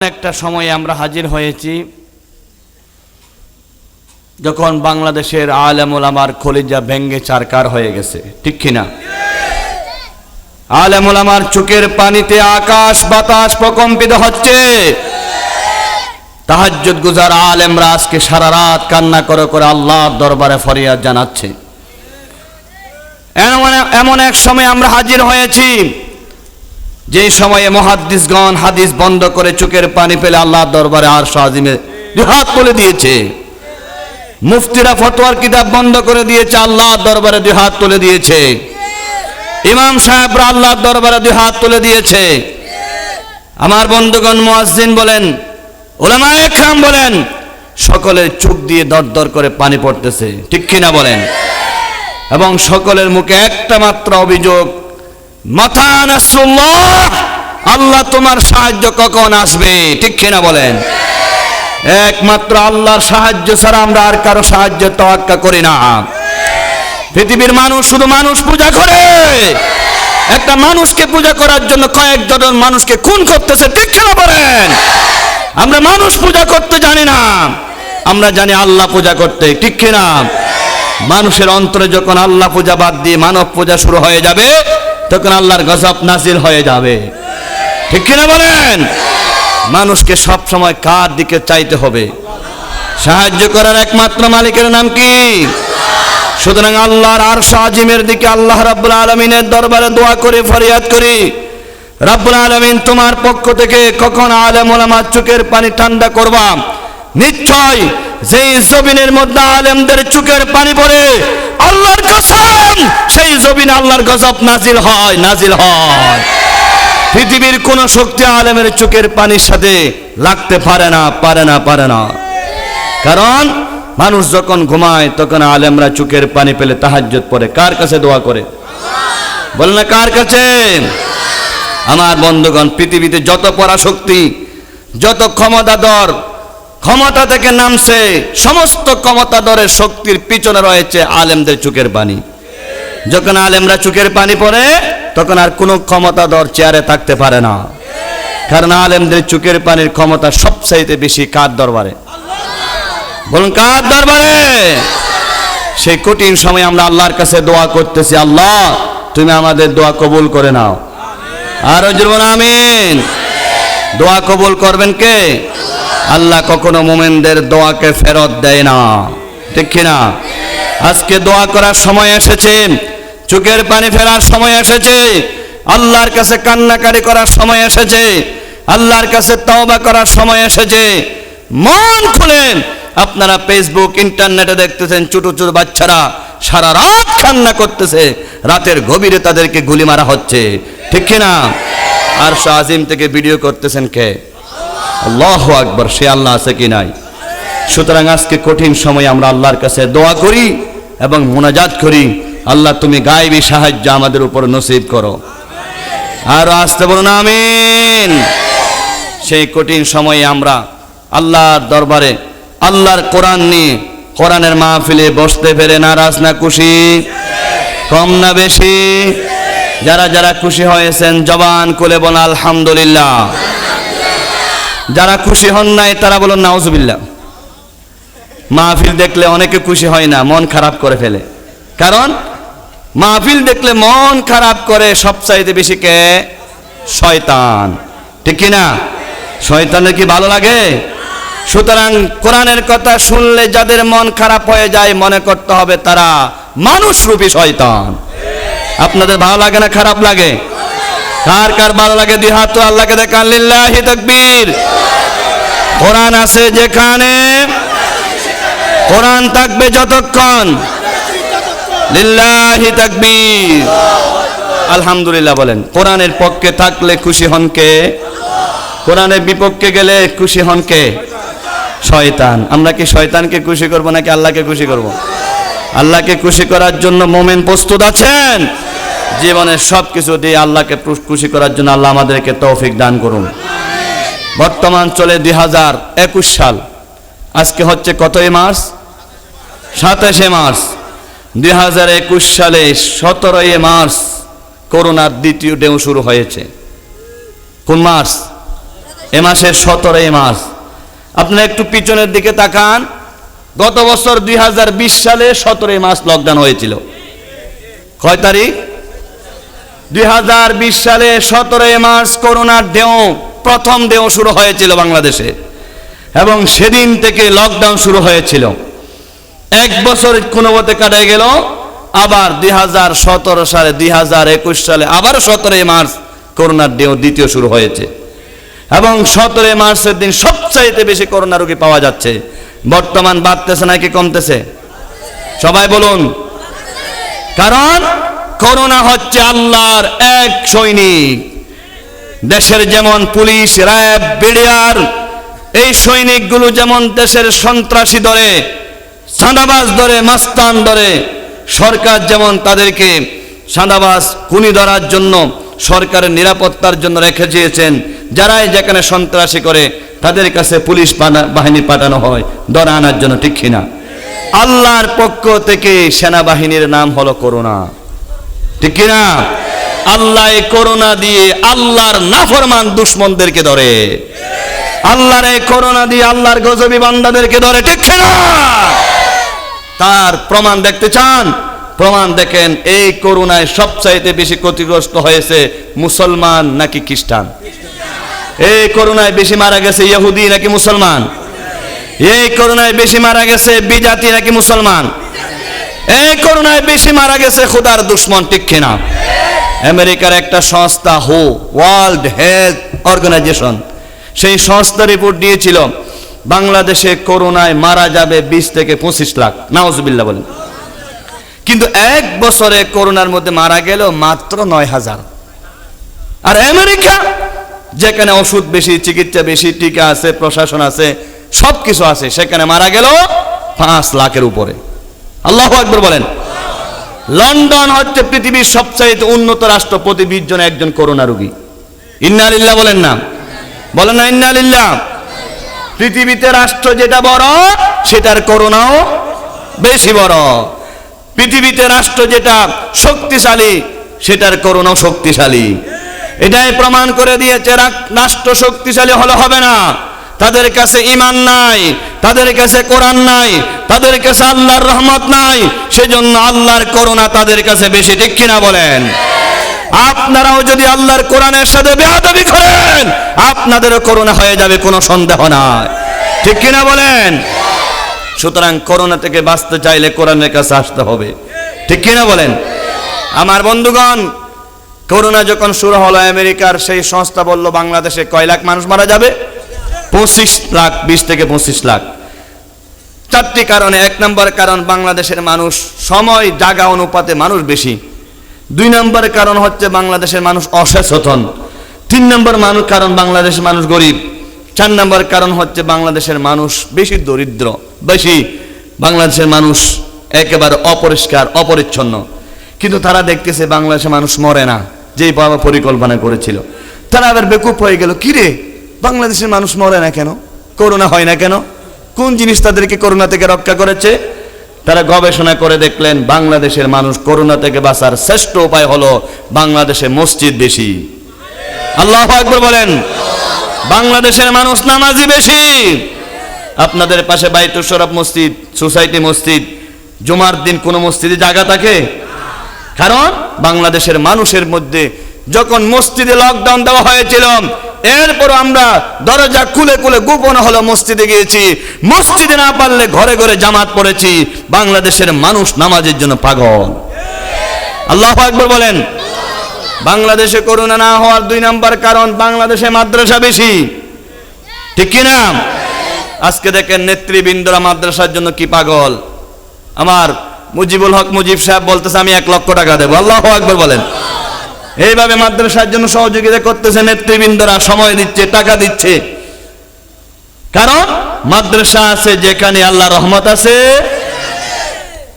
একটা সময়ে আমরা হাজির হয়েছি। যখন বাংলাদেশের আলেমুল আমার খলিজা ভেঙ্গে চারকার হয়ে গেছে, ঠিক কিনা? আলেমুল আমার চোখের পানিতে আকাশ বাতাস প্রকম্পিত হচ্ছে। তাহাজ্জুদ গুজার আলেমরা আজকে সারা রাত কান্না করে করে আল্লাহর দরবারে ফরিয়াদ জানাচ্ছে। এমন এমন এক সময় আমরা হাজির হয়েছি। যে সময়ে মহাদ্দিসগণ হাদিস বন্ধ করে চোখের পানি ফেলে আল্লাহর দরবারে আর সাজিমে হাত তুলে দিয়েছে। মুফতিরা ফতোয়ার কিতাব বন্ধ করে দিয়েছে, আল্লাহর দরবারে দুই হাত তুলে দিয়েছে। ইমাম সাহেবরা আল্লাহর দরবারে দুই হাত তুলে দিয়েছে। আমার বন্ধুগণ মুয়াজ্জিন বলেন ওলামা একরাম বলেন সকলের চোখ দিয়ে দর দর করে পানি পড়তেছে, ঠিক কিনা বলেন? এবং সকলের মুখে একটা মাত্র অভিযোগ মাথা আল্লাহ তোমার সাহায্য কখন আসবে? ঠিক কিনা বলেন? একমাত্র আল্লাহর সাহায্য ছাড়া আমরা আর কারও সাহায্য তোয়াক্কা করি না। পৃথিবীর মানুষ শুধু মানুষ পূজা করে। একটা মানুষকে পূজা করার জন্য কয়েকজন মানুষকে খুন করতেছে, ঠিক কিনা বলেন? আমরা মানুষ পূজা করতে জানি না। আমরা জানি আল্লাহ পূজা করতে, ঠিক কিনা? মানুষের অন্তরে যখন আল্লাহ পূজা বাদ দিয়ে মানব পূজা শুরু হয়ে যাবে তখন আল্লাহর গজব নাজিল হয়ে যাবে। ঠিক কিনা বলেন? মানুষকে সব সময় কার দিকে চাইতে হবে? সাহায্য করার একমাত্র মালিকের নাম কি? সুতরাং আল্লাহর আর আজিমের দিকে আল্লাহ রাব্বুল আলমিনের দরবারে দোয়া করে, ফরিয়াদ করি। রাব্বুল আলমিন তোমার পক্ষ থেকে কখন আলেম ওলামার চোখের পানি ঠান্ডা করবা? নিশ্চয় যেই জমিনের মধ্যে আলেমদের চোখের পানি পড়ে, আল্লাহর জমিনে আল্লাহর গজব নাজিল হয় নাজিল হয়। পৃথিবীর কোন শক্তি আলেমের চোখের পানির সাথে লাগতে পারে না পারে না পারে না। কারণ মানুষ যখন ঘুমায়, তখন আলেমরা চোখের পানি পেলে তাহাজ্জত পড়ে। কার কাছে দোয়া করে? বল না, কার কাছে? আমার বন্ধুগণ, পৃথিবীতে যত পরাশক্তি, যত ক্ষমতাধর ক্ষমতা থেকে নামছে, সমস্ত ক্ষমতাধরের শক্তির পিছনে রয়েছে আলেমদের চোখের পানি। যখন আলেমরা চোখের পানি পড়ে, তখন আর কোনো ক্ষমতাধর চেয়ারে থাকতে পারে না। কারণ আলেমদের চোখের পানির ক্ষমতা সবচাইতে বেশি কার দরবারে? বলুন, কার দরবারে? সেই কঠিন সময় আমরা আল্লাহর কাছে দোয়া করতেছি, আল্লাহ, তুমি আমাদের দোয়া কবুল করে নাও। আরও জীবন আমিন। দোয়া কবুল করবেন কে? আল্লাহ কখনো মোমেনদের দোয়াকে ফেরত দেয় না। ঠিক কিনা? আজকে দোয়া করার সময় এসেছে, চোখের পানি ফেরার সময় এসেছে, আল্লাহর কাছে কান্নাকারি করার সময় এসেছে, আল্লাহর কাছে তওবা করার সময় এসেছে। মন খুলেন আপনারা ফেসবুক ইন্টারনেটে দেখতেছেন ছোট ছোট বাচ্চারা সারা রাত কান্না করতেছে, রাতের গভীরে তাদেরকে গুলি মারা হচ্ছে। ঠিক কিনা? আর শাহিম থেকে ভিডিও করতেছেন কে? আল্লাহ আকবর, সে আল্লাহ আছে কি নাই? সুতরাং আজকে কঠিন সময় আমরা আল্লাহর কাছে দোয়া করি এবং মোনাজাত করি। আল্লাহ, তুমি গায়েবী সাহায্য আমাদের উপর নসিব করো। আর আসতে বলুন, আমিন। সেই কঠিন সময়ে আমরা আল্লাহর দরবারে আল্লাহর কোরআন নিয়ে কোরআনের মাহফিলে বসতে পেরে নারাজ না খুশি? কম না বেশি? যারা যারা খুশি হয়েছেন, জবান, কোলে বল আলহামদুলিল্লাহ। যারা খুশি হন নাই, তারা বলুন, নাউজুবিল্লাহ। মাহফিল দেখলে অনেকে খুশি হয় না, মন খারাপ করে ফেলে। কারণ মাহফিল দেখলে মন খারাপ করে সবচাইতে বেশি কে? শয়তান। ঠিক না? শয়তানের কি ভালো লাগে? সুতরাং কোরআনের কথা শুনলে যাদের মন খারাপ হয়ে যায়, মনে করতে হবে তারা মানুষ রূপী শয়তান। আপনাদের ভালো লাগে না, খারাপ লাগে? কার কার ভালো লাগে? দুই হাত আল্লাহকে দেখান, লিল্লাহি তাকবীর। কোরআন আছে যেখানে কোরআন থাকবে যতক্ষণ। লিল্লাহি তাকবীর। আলহামদুলিল্লাহ বলেন, কোরআনের পক্ষে থাকলে খুশি হন কে? কোরআনের বিপক্ষে গেলে খুশি হন কে? শয়তান। আমরা কি শয়তানকে খুশি করব নাকি আল্লাহকে খুশি করব? আল্লাহকে খুশি করার জন্য মোমেন প্রস্তুত আছেন? জীবনের সব কিছু দিয়ে আল্লাহকে খুশি করার জন্য আল্লাহ আমাদেরকে তৌফিক দান করুন। বর্তমান চলে দুই হাজার একুশ সাল। আজকে হচ্ছে কতই মার্চ? সাতাশে মার্চ দুই হাজার একুশ সালে সতেরোই মার্চ করোনার দ্বিতীয় ঢেউ শুরু হয়েছে। কোন মার্চ? এ মাসের সতেরোই মার্চ। আপনারা একটু পিছনের দিকে তাকান। গত বছর দুই হাজার বিশ সালে সতেরোই মার্চ লকডাউন হয়েছিল। কয় তারিখ? দুই হাজার বিশ সালে সতেরোই মার্চ করোনার দেহ প্রথম দেহ শুরু হয়েছিল বাংলাদেশে এবং সেদিন থেকে লকডাউন শুরু হয়েছিল। এক বছর কোনো মতে গেল, আবার দুই হাজার সতেরো সালে, দুই হাজার একুশ সালে, আবার সতেরোই মার্চ করোনার দেহ দ্বিতীয় শুরু হয়েছে। এবং সতেরোই মার্চের দিন সবচাইতে বেশি করোনা রোগী পাওয়া যাচ্ছে। বর্তমান বাড়তেছে নাকি কমতেছে? সবাই বলুন। কারণ করোনা হচ্ছে আল্লাহর এক সৈনিক। দেশের যেমন পুলিশ, র্যাব, বিডিআর, এই সৈনিকগুলো যেমন দেশের সন্ত্রাসী ধরে সাদাবাজ ধরে, মাস্তান ধরে, সরকার যেমন তাদেরকে সাদাবাজ কুনি ধরার জন্য, সরকারের নিরাপত্তার জন্য রেখে দিয়েছেন, যারাই যেখানে সন্ত্রাসী করে, তাদের কাছে পুলিশ বাহিনী পাঠানো হয়, ধরা আনার জন্য, ঠিক কিনা? আল্লাহর পক্ষ থেকে সেনাবাহিনীর নাম হলো করোনা ঠিক কিনা? আল্লাহ করোনা দিয়ে আল্লাহর নাফরমান দুশ্মনদেরকে ধরে। আল্লাহর এই করোনা দিয়ে আল্লাহর গজবী বান্দাদেরকে ধরে, ঠিক কিনা? তার প্রমাণ দেখতে চান? প্রমাণ দেখেন, এই করোনায় সবচাইতে বেশি ক্ষতিগ্রস্ত হয়েছে মুসলমান নাকি খ্রিস্টান? এই করোনায় বেশি মারা গেছে ইহুদি নাকি মুসলমান? এই করোনায় বেশি মারা গেছে বিজাতি নাকি মুসলমান? এই করুণায় বেশি মারা গেছে খোদার দুশ্মন, ঠিক কিনা? আমেরিকার একটা সংস্থা হো, ওয়ার্ল্ড হেলথ অর্গানাইজেশন, সেই সংস্থা রিপোর্ট দিয়েছিল বাংলাদেশে করোনায় মারা যাবে বিশ থেকে পঁচিশ লাখ। নাওজবিল্লা বলেন। কিন্তু এক বছরে করোনার মধ্যে মারা গেল মাত্র নয় হাজার। আর আমেরিকা, যেখানে ওষুধ বেশি, চিকিৎসা বেশি, টিকা আছে, প্রশাসন আছে সব কিছু আছে, সেখানে মারা গেল পাঁচ লাখের উপরে। আল্লাহ আকবর বলেন। লন্ডন হচ্ছে পৃথিবীর সবচাইতে উন্নত রাষ্ট্র, প্রতি বিশ জন একজন করোনা রোগী। ইন্নালিল্লাহ বলেন না। বলেন না ইন্নালিল্লাহ। পৃথিবীতে রাষ্ট্র যেটা বড়, সেটার করোনাও বেশি বড়। পৃথিবীতে রাষ্ট্র যেটা শক্তিশালী, সেটার করোনাও শক্তিশালী। এটাই প্রমাণ করে দিয়েছে রাষ্ট্র শক্তিশালী হলে হবে না। তাদের কাছে ইমান নাই, তাদের কাছে কোরআন নাই, তাদের কাছে আল্লাহর রহমত নাই, সেজন্য আল্লাহর করোনা তাদের কাছে বেশি, ঠিক কিনা বলেন? আপনারাও যদি আল্লাহর কোরআনের সাথে বেয়াদবি করেন আপনাদেরও করোনা হয়ে যাবে, কোনো সন্দেহ নাই। ঠিক কিনা বলেন? সুতরাং করোনা থেকে বাঁচতে চাইলে কোরআনের কাছে আসতে হবে। ঠিক কিনা বলেন? আমার বন্ধুগণ করোনা যখন শুরু হলো আমেরিকার, সেই সংস্থা বলল, বাংলাদেশে কয় লাখ মানুষ মারা যাবে? পঁচিশ লাখ, বিশ থেকে পঁচিশ লাখ। চারটি কারণে। এক নম্বর কারণ, বাংলাদেশের মানুষ সময় জাগা অনুপাতে মানুষ বেশি। দুই নম্বর কারণ হচ্ছে বাংলাদেশের মানুষ অসচেতন। তিন নম্বর মানুষ কারণ বাংলাদেশের মানুষ গরিব। চার নম্বর কারণ হচ্ছে বাংলাদেশের মানুষ বেশি দরিদ্র, বেশি বাংলাদেশের মানুষ একেবারে অপরিষ্কার, অপরিচ্ছন্ন। কিন্তু তারা দেখতেছে বাংলাদেশের মানুষ মরে না, যেই বাবা পরিকল্পনা করেছিল। তারা আবার বেকুপ হয়ে গেল, কিরে, বাংলাদেশের মানুষ মরে না কেন? করোনা হয় না কেন? কোন জিনিস তাদেরকে করোনা থেকে রক্ষা করেছে? তারা গবেষণা করে দেখলেন বাংলাদেশের মানুষ করোনা থেকে বাঁচার শ্রেষ্ঠ উপায় হলো বাংলাদেশে মসজিদ বেশি। আল্লাহ আকবর বলেন, বাংলাদেশের মানুষ নামাজি বেশি। আপনাদের পাশে বাইতুল শরফ মসজিদ, সোসাইটি মসজিদ, জুমার দিন কোন মসজিদে জায়গা থাকে? কারণ বাংলাদেশের মানুষের মধ্যে যখন মসজিদে লকডাউন দেওয়া হয়েছিল এরপর আমরা দরজা খুলে খুলে গোপন হলো মসজিদে গিয়েছি। মসজিদে না পারলে ঘরে ঘরে জামাত পড়েছি। বাংলাদেশের মানুষ নামাজের জন্য পাগল। আল্লাহ আকবর বলেন, বাংলাদেশে করোনা না হওয়ার দুই নাম্বার কারণ বাংলাদেশে মাদ্রাসা বেশি। ঠিক কিনা? আজকে দেখেন নেতৃবৃন্দরা মাদ্রাসার জন্য কি পাগল। আমার মুজিবুল হক মুজিব সাহেব বলতেছে, আমি এক লক্ষ টাকা দেবো। আল্লাহ আকবর বলেন। এইভাবে মাদ্রাসার জন্য সহযোগিতা করতেছে নেতৃবৃন্দরা, সময় দিচ্ছে, টাকা দিচ্ছে। কারণ মাদ্রাসা আছে, যেখানে আল্লাহ রহমত আছে।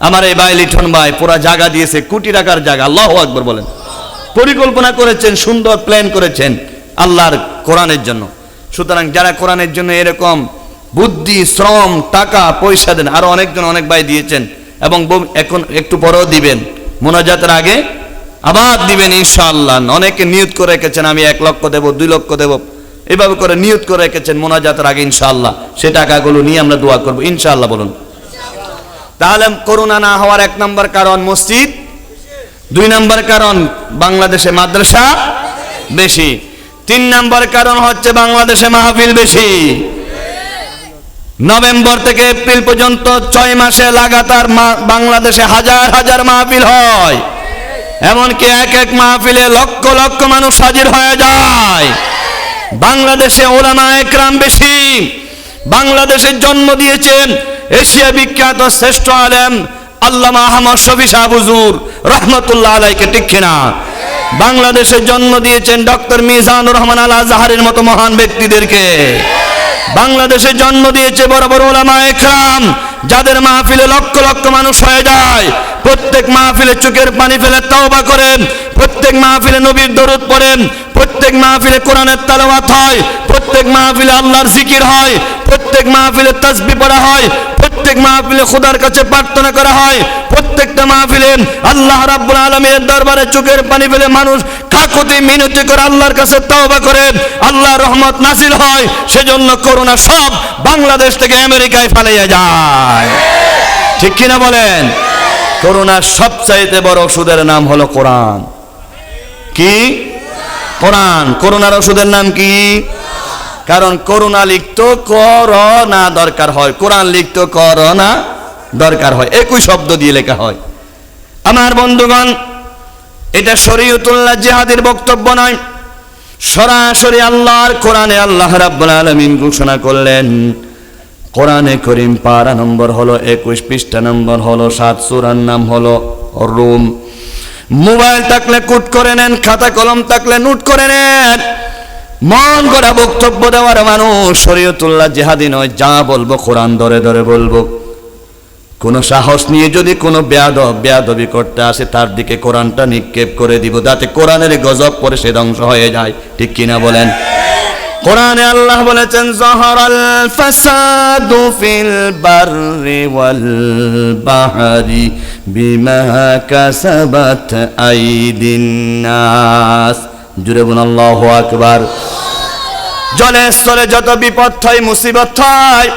আমার এই ভাই লিঠন ভাই পুরা জায়গা দিয়েছে, কোটি টাকার জায়গা আল্লাহ আকবর বলেন। পরিকল্পনা করেছেন, সুন্দর প্ল্যান করেছেন আল্লাহর কোরআনের জন্য। সুতরাং যারা কোরআনের জন্য এরকম বুদ্ধি, শ্রম, টাকা, পয়সা দেন, আরও অনেকজন অনেক ভাই দিয়েছেন এবং এখন একটু পরেও দিবেন। মোনাজাতের আগে আবার দিবেন ইনশাআল্লাহ। অনেকে নিয়ত করে রেখেছেন, আমি এক লক্ষ দেব, দুই লক্ষ দেব। এভাবে করে নিয়ত করে রেখেছেন মোনাজাতের আগে ইনশাআল্লাহ। সে টাকাগুলো নিয়ে আমরা দোয়া করব, ইনশাআল্লাহ বলুন। তাহলে করোনা না হওয়ার এক নম্বর কারণ মসজিদ, দুই নম্বর কারণ বাংলাদেশে মাদ্রাসা বেশি, তিন নম্বর কারণ হচ্ছে বাংলাদেশে মাহফিল বেশি। নভেম্বর থেকে এপ্রিল পর্যন্ত ছয় মাসে লাগাতার বাংলাদেশে হাজার হাজার মাহফিল হয়। এমনকি এক এক মাহফিলে লক্ষ লক্ষ মানুষ হাজির হয়ে যায়। বাংলাদেশে ওলামা একরাম বেশি। বাংলাদেশের জন্ম দিয়েছেন এশিয়া বিখ্যাত শ্রেষ্ঠ আলেম আল্লামা আহমদ শফি শাহ হুজুর, রহমতুল্লাহ আলাইকে ঠিক কিনা? বাংলাদেশে জন্ম দিয়েছেন ডক্টর মিজানুর রহমান আল আজহারের মতো মহান ব্যক্তিদেরকে। বাংলাদেশে জন্ম দিয়েছে বড় বড় ওলামা একরাম যাদের মাহফিলে লক্ষ লক্ষ মানুষ হয়ে যায়, প্রত্যেক মাহফিলে চোখের পানি ফেলে তওবা করেন, প্রত্যেক মাহফিলে নবীর দরুদ পড়েন, প্রত্যেক মাহফিলে কোরআনের তালাওয়াত হয়, প্রত্যেক মাহফিলে আল্লাহর জিকির হয় প্রত্যেক মাহফিলে তাসবি পড়া হয়, প্রত্যেক মাহফিলে খোদার কাছে প্রার্থনা করা হয়, প্রত্যেকটা মাহফিলে আল্লাহ রাব্বুল আলামিনের দরবারে চোখের পানি ফেলে মানুষ কাকুতি মিনতি করে আল্লাহর কাছে তওবা করে, আল্লাহর রহমত নাসিল হয়, সেজন্য করোনা সব বাংলাদেশ থেকে আমেরিকায় পালিয়ে যায়। ঠিক কিনা বলেন? করোনার সবচাইতে বড় ওষুধের নাম হলো কোরআন। কি? কোরআন। করোনার ওষুধের নাম কি? কারণ করোনা লিখতো, করোনা দরকার হয়। কোরআন লিখতো, করোনা দরকার হয়। একই শব্দ দিয়ে লেখা হয়। আমার বন্ধুগণ, এটা শরীয়তুল্লাহ জিহাদের বক্তব্য নয়। সরাসরি আল্লাহর কোরআনে আল্লাহ রাব্বুল আলামিন ঘোষণা করলেন, কোরআনে করিম পারা নম্বর হলো একুশ, পৃষ্ঠা নম্বর হলো সাত, সুরার নাম হলো রুম। মোবাইল থাকলে কুট করে নেন, খাতা কলম থাকলে নোট করে নেন। মন করা বক্তব্য দেওয়ার মানুষ, শরীয়তুল্লাহ জেহাদি নয়, যা বলব কোরআন ধরে ধরে বলব। কোন সাহস নিয়ে যদি কোনো বেয়াদব, বেয়াদবি করতে আসে, তার দিকে কোরআনটা নিক্ষেপ করে দিব, যাতে কোরআনের গজব পরে সে ধ্বংস হয়ে যায়। ঠিক কিনা বলেন? কোরআনে আল্লাহ বলেছেন, জহরাল ফাসাদু ফিল বাররি ওয়াল বাহরি বিমা কাসাবাত আইদিন নাস। জুড়ে বলুন, আল্লাহু আকবার। জলে স্থলে যত বিপদ হয়, মুসিবত হয়,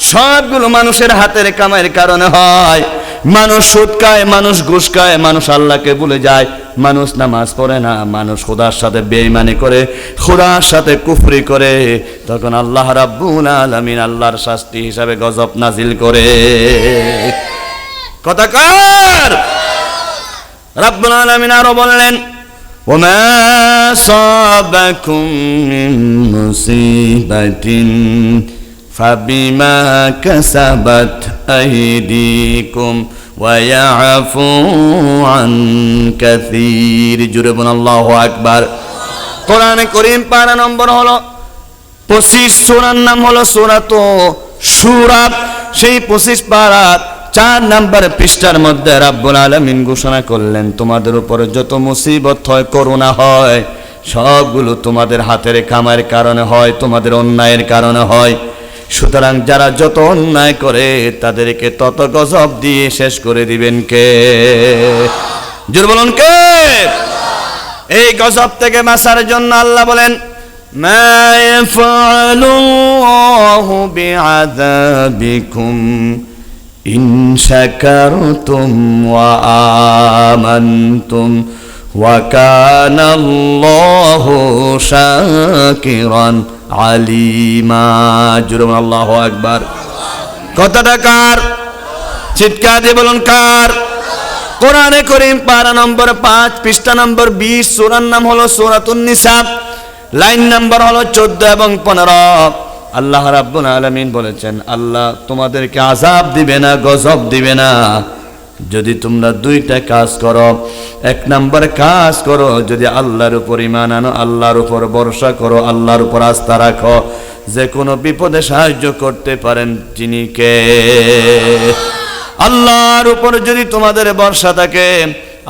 সবগুলো মানুষের হাতের কামাইয়ের কারণে হয়। মানুষ সুদ খায় মানুষ ঘুষ খায় মানুষ আল্লাহকে ভুলে যায়। মানুষ নামাজ পড়ে না, মানুষ খোদার সাথে বেইমানি করে, খোদার সাথে কুফরি করে। তখন আল্লাহ রাব্বুল আলামিন আল্লাহর শাস্তি হিসাবে গজব নাজিল করে। কথা কার! রাব্বুল আলামিন আরও বললেন وما أصابكم من مصيبة فبما كسبت أيديكم ويعفو عن كثير جربنا الله أكبر কোরআনে করিম পারা নম্বর হলো পঁচিশ সুরার নাম হলো সুরাত সুরাত সেই পঁচিশ পারাত চার নাম্বার পৃষ্ঠার মধ্যে রাব্বুল আলামিন ঘোষণা করলেন তোমাদের উপরে যত মুসিবত হয় করোনা হয় সবগুলো তোমাদের হাতের কামার কারণে হয় তোমাদের অন্যায়ের কারণে হয় সুতরাং যারা যত অন্যায় করে তাদেরকে তত গজব দিয়ে শেষ করে দিবেন কে জোর বলুন কে এই গজব থেকে বাঁচার জন্য আল্লাহ বলেন ما يفعل الله بعذابكم إن شكرتم وآمنتم وكان الله شاكرا عليما جرم الله أكبر কথাটা কার চিৎকার দিয়ে বলুন কার কোরআনে করিম পারা নম্বর পাঁচ পৃষ্ঠা নম্বর বিশ সুরার নাম হলো সুরাতুন নিসাব লাইন নাম্বার হলো চোদ্দ এবং পনেরো আল্লাহ রাব্বুল আলামিন বলেছেন, আল্লাহ তোমাদেরকে আজাব দিবে না, গজব দিবে না। যদি তোমরা দুইটা কাজ করো, এক নাম্বার কাজ করো, যদি আল্লাহর উপর ইমান আনো, আল্লাহর উপর ভরসা করো, আল্লাহর উপর আস্থা রাখো, যে কোনো বিপদে সাহায্য করতে পারেন যিনি কে? আল্লাহর উপর যদি তোমাদের ভরসা থাকে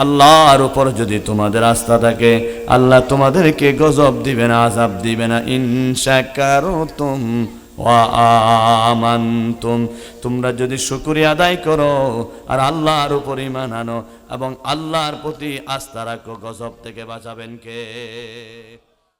আল্লাহর উপর যদি তোমাদের আস্থা থাকে, আল্লাহ তোমাদেরকে গজব দিবে না আজাব দিবে না। ইনশাকারতুম তুম আমানতুম। তোমরা যদি শুকুরিয়া আদায় করো আর আল্লাহর উপর ইমান আনো এবং আল্লাহর প্রতি আস্থা রাখো, গজব থেকে বাঁচাবেন কে?